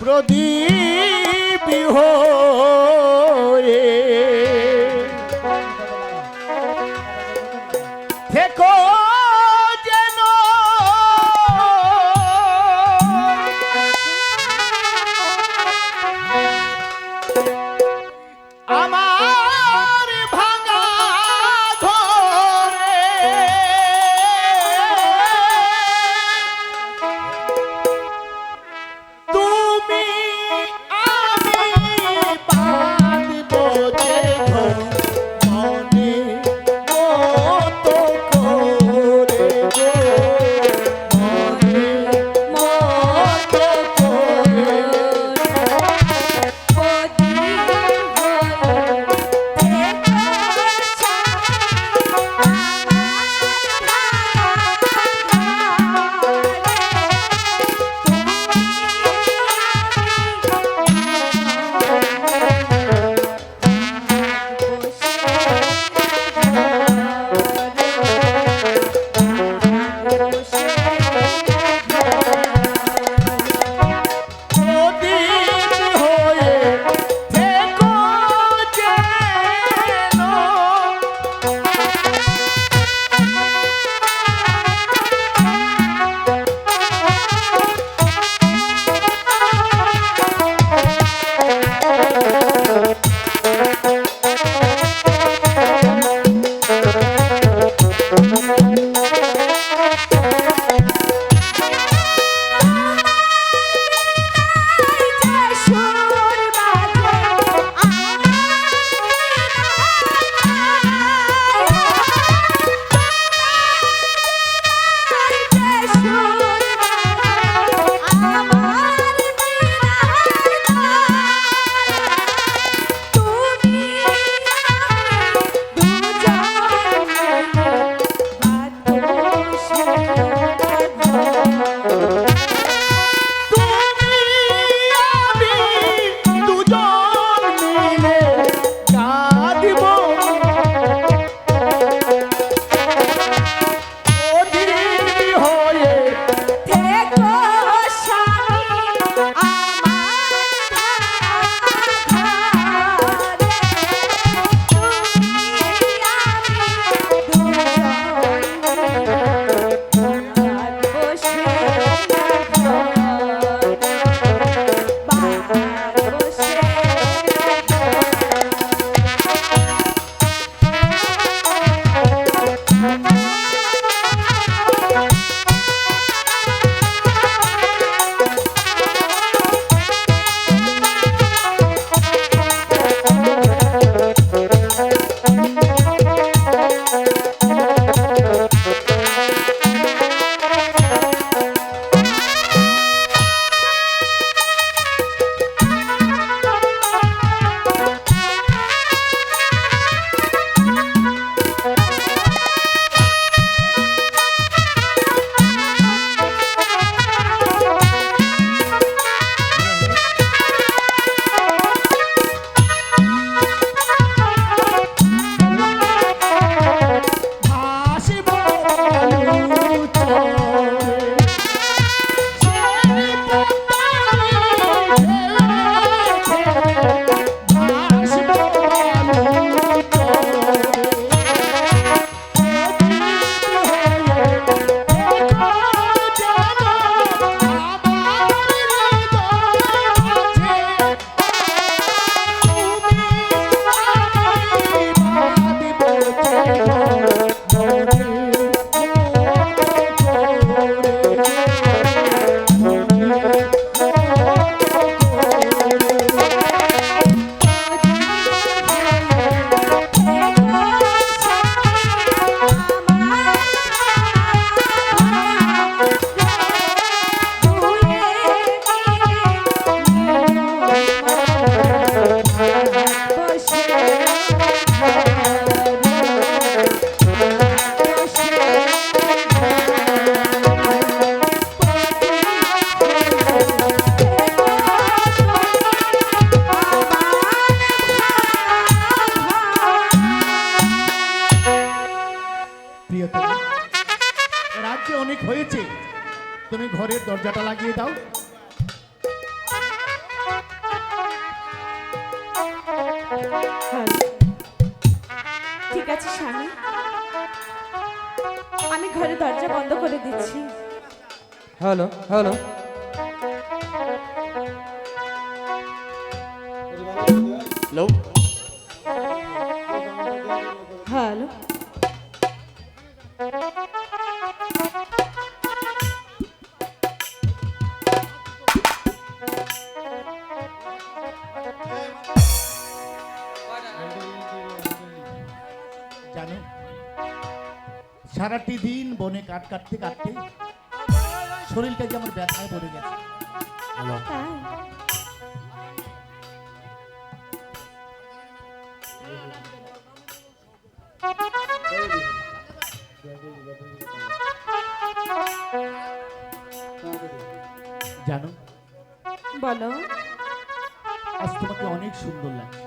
প্রদীপ হয়ে দরজাটা লাগিয়ে দাও। ঠিক আছে স্বামী। আমি ঘরে দরজা বন্ধ করে দিচ্ছি। Hello hello. হ্যালো। হ্যালো। জানো? সারাটি দিন বনে কাট কাটতে কাটতে শরীরটা যে আমার ব্যথায় পড়ে গেছে। জানো? বলো। আজ তোমাকে অনেক সুন্দর লাগছে।